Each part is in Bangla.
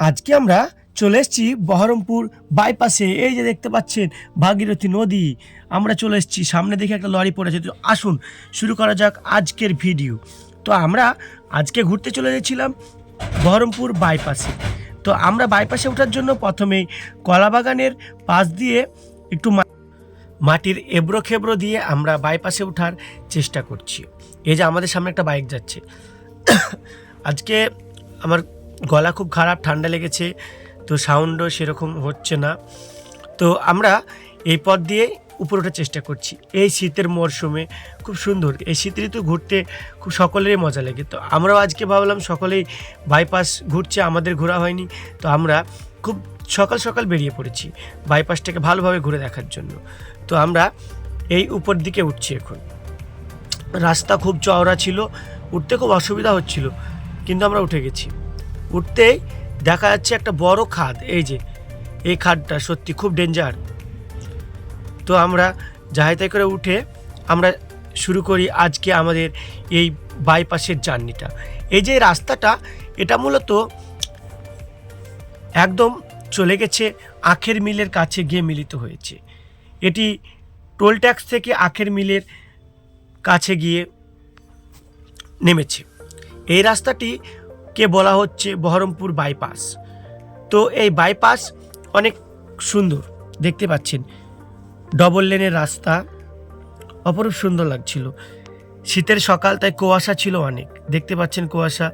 আজকে আমরা চলে এসেছি বহরমপুর বাইপাসে। এই যে দেখতে পাচ্ছেন, ভাগীরথী নদী। আমরা চলে এসেছি, সামনে দেখে একটা লরি পড়েছে। তো আসুন, শুরু করা যাক আজকের ভিডিও। তো আমরা আজকে ঘুরতে চলে গেছিলাম বহরমপুর বাইপাসে। তো আমরা বাইপাসে ওঠার জন্য প্রথমেই কলাবাগানের পাশ দিয়ে একটু মাটির এবড়ো খেবড়ো দিয়ে আমরা বাইপাসে ওঠার চেষ্টা করছি। এই যে আমাদের সামনে একটা বাইক যাচ্ছে। আজকে আমার গলা খুব খারাপ, ঠান্ডা লেগেছে, তো সাউন্ডও সেরকম হচ্ছে না। তো আমরা এই পথ দিয়ে উপরে ওঠার চেষ্টা করছি। এই শীতের মরশুমে খুব সুন্দর। এই শীত ঋতু ঘুরতে খুব সকলেরই মজা লাগে। তো আমরাও আজকে ভাবলাম সকলেই বাইপাস ঘুরছে, আমাদের ঘোরা হয়নি। তো আমরা খুব সকাল সকাল বেরিয়ে পড়েছি বাইপাসটাকে ভালোভাবে ঘুরে দেখার জন্য। তো আমরা এই উপর দিকে উঠছি এখন। রাস্তা খুব চওড়া ছিল, উঠতে খুব অসুবিধা হচ্ছিল, কিন্তু আমরা উঠে গেছি। উঠতেই দেখা যাচ্ছে একটা বড় খাদ। এই যে, এই খাদটা সত্যি খুব ডেঞ্জার তো আমরা জাহাজে করে উঠে আমরা শুরু করি আজকে আমাদের এই বাইপাসের জার্নিটা এই যে রাস্তাটা, এটা মূলত একদম চলে গেছে আখের মিলের কাছে গিয়ে মিলিত হয়েছে। এটি টোল ট্যাক্স থেকে আখের মিলের কাছে গিয়ে নেমেছে। এই রাস্তাটিকে বলা হচ্ছে বহরমপুর বাইপাস। তো এই বাইপাস অনেক সুন্দর, দেখতে পাচ্ছেন। ডবল লেনের রাস্তা, অপরূপ সুন্দর লাগছিল। শীতের সকাল, তাই কুয়াশা ছিল অনেক। দেখতে পাচ্ছেন কুয়াশা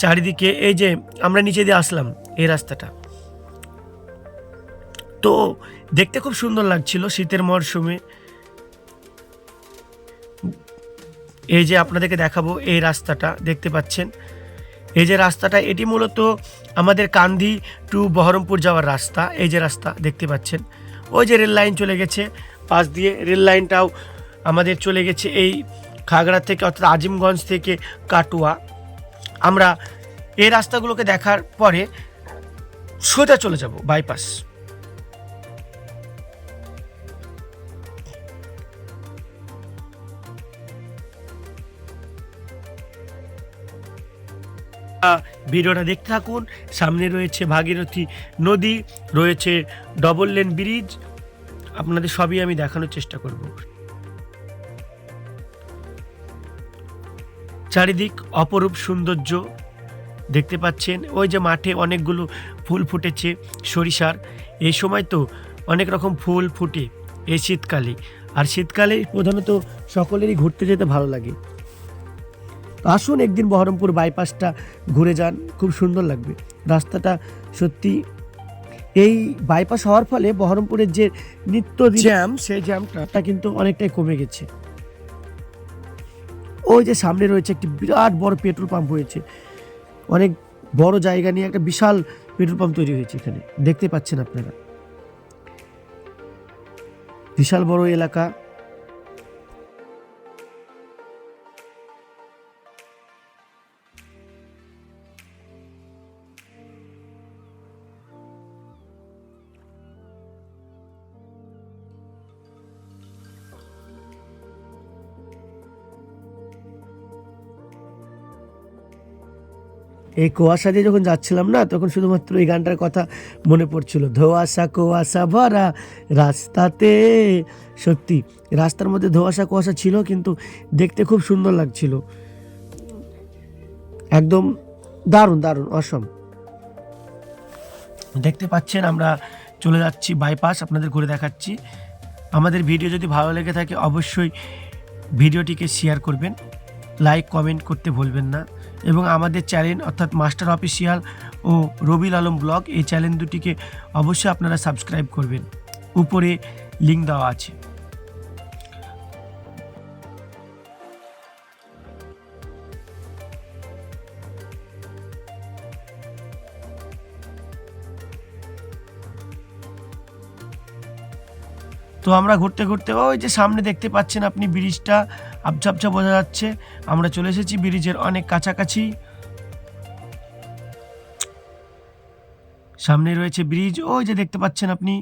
চারিদিকে, এই যে আমরা নিচে দিয়ে আসলাম এই রাস্তাটা। তো দেখতে খুব সুন্দর লাগছিল শীতের মরশুমে। এই যে আপনাদেরকে দেখাবো এই রাস্তাটা, দেখতে পাচ্ছেন। এই যে রাস্তাটা, এটি মূলত আমাদের কান্দি টু বহরমপুর যাওয়ার রাস্তা। এই যে রাস্তা, দেখতে পাচ্ছেন। ওই যে রেল লাইন চলে গেছে, পাশ দিয়ে রেল লাইনটাও আমাদের চলে গেছে এই খাগড়া থেকে, অর্থাৎ আজিমগঞ্জ থেকে কাটুয়া। আমরা এই রাস্তাগুলোকে দেখার পরে সোজা চলে যাব বাইপাস ভিডিওটা দেখতে থাকুন। সামনে রয়েছে ভাগীরথী নদী, রয়েছে ডবল লেন ব্রিজ আপনাদের সবই আমি দেখানোর চেষ্টা করব। চারিদিক অপরূপ সৌন্দর্য দেখতে পাচ্ছেন। ওই যে মাঠে অনেকগুলো ফুল ফুটেছে, সরিষার। এই সময় তো অনেক রকম ফুল ফুটে এই শীতকালে। আর শীতকালে প্রধানত সকলেরই ঘুরতে যেতে ভালো লাগে। আসুন একদিন বহরমপুর বাইপাসটা ঘুরে যান খুব সুন্দর লাগবে। রাস্তাটা সত্যি এই বাইপাস হওয়ার ফলে বহরমপুরের যে নিত্য জ্যাম সেই জ্যামটা কিন্তু অনেকটাই কমে গেছে। ওই যে সামনে রয়েছে একটি বিরাট বড় পেট্রোল পাম্প হয়েছে। অনেক বড় জায়গা নিয়ে একটা বিশাল পেট্রোল পাম্প তৈরি হয়েছে এখানে। দেখতে পাচ্ছেন আপনারা। বিশাল বড় এলাকা। এই কুয়াশা দিয়ে যখন যাচ্ছিলাম না, তখন শুধুমাত্র এই গানটার কথা মনে পড়ছিল। ধোয়াশা, কুয়াশা ভরা রাস্তাতে। সত্যি, রাস্তার মধ্যে ধোয়াশা, কুয়াশা ছিল, কিন্তু দেখতে খুব সুন্দর লাগছিল। একদম দারুণ দারুণ, অসম। দেখতে পাচ্ছেন, আমরা চলে যাচ্ছি বাইপাস আপনাদের ঘুরে দেখাচ্ছি। আমাদের ভিডিও যদি ভালো লেগে থাকে, অবশ্যই ভিডিওটিকে শেয়ার করবেন। লাইক কমেন্ট করতে ভুলবেন না। এবং আমাদের চ্যানেল, অর্থাৎ মাস্টার অফিসিয়াল ও রবিল আলম ব্লগ, এই চ্যানেল দুটিকে অবশ্যই আপনারা সাবস্ক্রাইব করবেন। উপরে লিঙ্ক দেওয়া আছে। তো আমরা ঘুরতে ঘুরতে, ওই যে সামনে দেখতে পাচ্ছেন আপনি ব্রিজটা আবঝাবঝা বোঝা যাচ্ছে। আমরা চলে এসেছি ব্রিজের অনেক কাছাকাছি। সামনে রয়েছে ব্রিজ। ওই যে দেখতে পাচ্ছেন আপনি,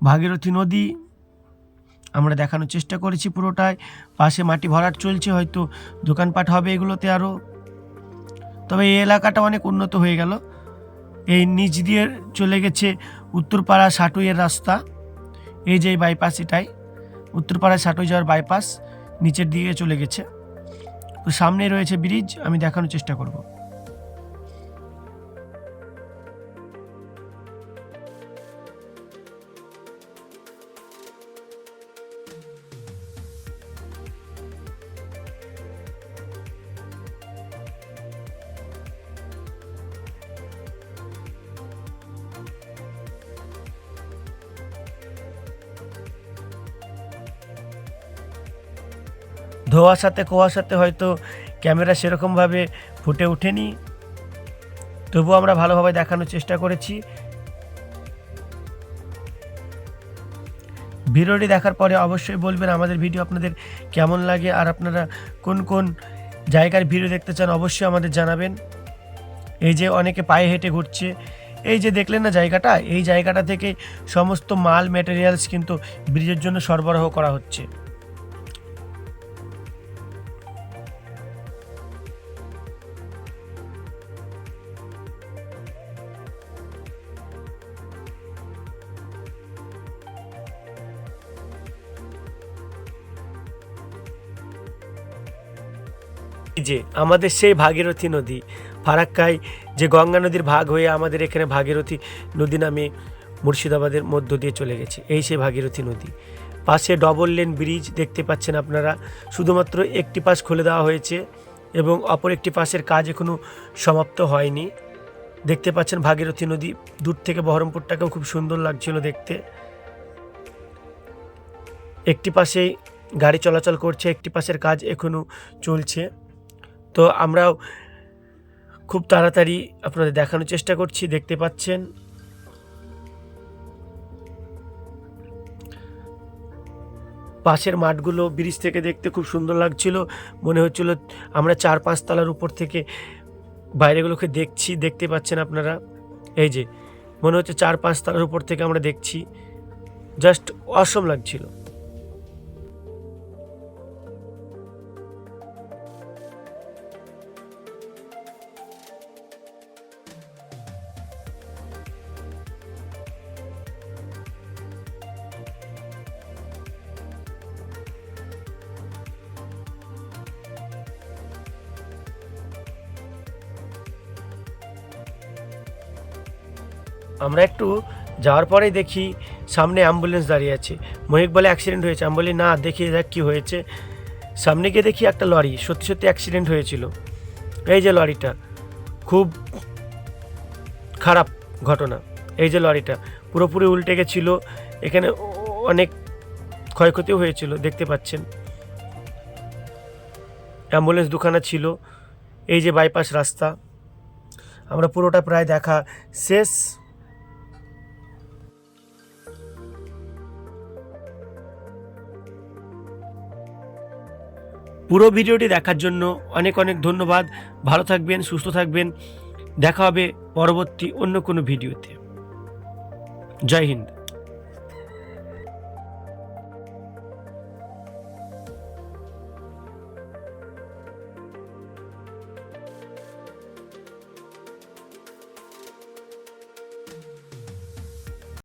ভাগীরথী নদী। আমরা দেখানোর চেষ্টা করেছি পুরোটাই। পাশে মাটি ভরাট চলছে, হয়তো দোকানপাট হবে এগুলোতে আরও তবে এই এলাকাটা অনেক উন্নত হয়ে গেল। এই নিচ দিয়ে চলে গেছে উত্তরপাড়া সাটুইয়ের রাস্তা। এই যে বাইপাস এটাই উত্তরপাড়া সাটুই যাওয়ার বাইপাস নিচের দিকে চলে গেছে। তো সামনে রয়েছে ব্রিজ আমি দেখানোর চেষ্টা করব। ধোয়াশাতে, কুয়াশাতে হয়তো ক্যামেরা সেরকমভাবে ফুটে ওঠেনি। তবুও আমরা ভালোভাবে দেখানোর চেষ্টা করেছি। ভিডিওটি দেখার পরে অবশ্যই বলবেন আমাদের ভিডিও আপনাদের কেমন লাগে আর আপনারা কোন কোন জায়গার ভিডিও দেখতে চান অবশ্যই আমাদের জানাবেন। এই যে অনেকে পায়ে হেঁটে ঘুরছে, এই যে দেখলেন না জায়গাটা? এই জায়গাটা থেকে সমস্ত মাল ম্যাটেরিয়ালস কিন্তু ব্রিজের জন্য সরবরাহ করা হচ্ছে। যে আমাদের সেই ভাগীরথী নদী, ফারাক্কায় যে গঙ্গা নদীর ভাগ হয়ে আমাদের এখানে ভাগীরথী নদী নামে মুর্শিদাবাদের মধ্য দিয়ে চলে গেছে, এই সেই ভাগীরথী নদী। পাশে ডবল লেন ব্রিজ দেখতে পাচ্ছেন আপনারা, শুধুমাত্র একটি পাশ খুলে দেওয়া হয়েছে এবং অপর একটি পাশের কাজ এখনও সমাপ্ত হয়নি। দেখতে পাচ্ছেন ভাগীরথী নদী দূর থেকে বহরমপুরটাকেও খুব সুন্দর লাগছিল দেখতে। একটি পাশেই গাড়ি চলাচল করছে, একটি পাশের কাজ এখনও চলছে। তো আমরাও খুব তাড়াতাড়ি আপনাদের দেখানোর চেষ্টা করছি, দেখতে পাচ্ছেন। পাশের মাঠগুলো ব্রিজ থেকে দেখতে খুব সুন্দর লাগছিল। মনে হচ্ছিল আমরা চার পাঁচ তলার উপর থেকে বাইরেগুলোকে দেখছি, দেখতে পাচ্ছেন আপনারা? এই যে, মনে হচ্ছে চার পাঁচ তলার উপর থেকে আমরা দেখছি। জাস্ট অসম লাগছিল। আমরা একটু যাওয়ার পরেই দেখি সামনে অ্যাম্বুলেন্স দাঁড়িয়ে আছে। মহিক বলে অ্যাক্সিডেন্ট হয়েছে। আমি বলি, না, দেখি দেখ কী হয়েছে। সামনে গিয়ে দেখি একটা লরি, সত্যি সত্যি অ্যাক্সিডেন্ট হয়েছিল। এই যে লরিটা, খুব খারাপ ঘটনা। এই যে লরিটা, পুরোপুরি উল্টে গেছিল। এখানে অনেক ক্ষয়ক্ষতিও হয়েছিল, দেখতে পাচ্ছেন। অ্যাম্বুলেন্স দুখানা ছিল। এই যে বাইপাস রাস্তা। আমরা পুরোটা প্রায় দেখা। শেষ পুরো ভিডিওটি দেখার জন্য অনেক অনেক ধন্যবাদ। ভালো থাকবেন, সুস্থ থাকবেন। দেখা হবে পরবর্তী অন্য কোনো ভিডিওতে। জয় হিন্দ।